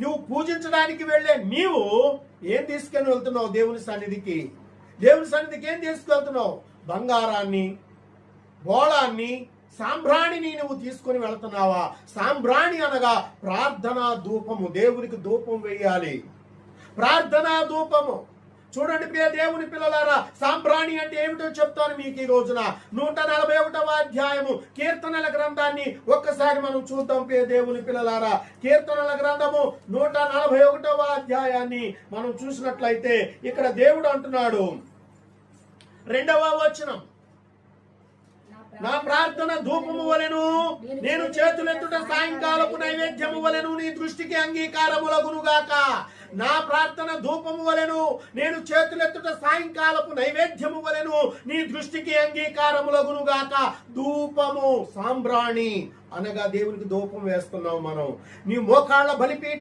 నువ్వు పూజించడానికి వెళ్ళే నీవు ఏం తీసుకొని వెళ్తున్నావు దేవుని సన్నిధికి? దేవుని సన్నిధికి ఏం తీసుకెళ్తున్నావు? బంగారాన్ని బోళాన్ని సాంబ్రాణిని నువ్వు తీసుకొని వెళ్తున్నావా? సాంబ్రాణి అనగా ప్రార్థనా ధూపము దేవునికి ధూపం వేయాలి. ప్రార్థనా ధూపము. చూడండి ప్రియ దేవుని పిల్లలారా అంటే ఏమిటో చెప్తాను మీకు ఈ రోజున. నూట నలభై ఒకటవ అధ్యాయము. కీర్తనల గ్రంథాన్ని ఒక్కసారి మనం చూద్దాం ప్రియ దేవుని పిల్లలారా. కీర్తనల గ్రంథము నూట నలభై ఒకటవ అధ్యాయాన్ని మనం చూసినట్లయితే ఇక్కడ దేవుడు అంటున్నాడు. రెండవ వచనం. నా ప్రార్థన ధూపము వలెను నేను చేతులెత్తుట సాయంకాలపు నైవేద్యము వలెను నీ దృష్టికి అంగీకారములగునుగాక నా ప్రార్థన ధూపము వలెను నేను చేతులెత్తుట సాయంకాలపు నైవేద్యము వలెను నీ దృష్టికి అంగీకారములగును గాక ధూపము సాంబ్రాణి అనగా దేవునికి ధూపం వేస్తున్నాం మనం. నీ మోకాళ్ళ బలిపీ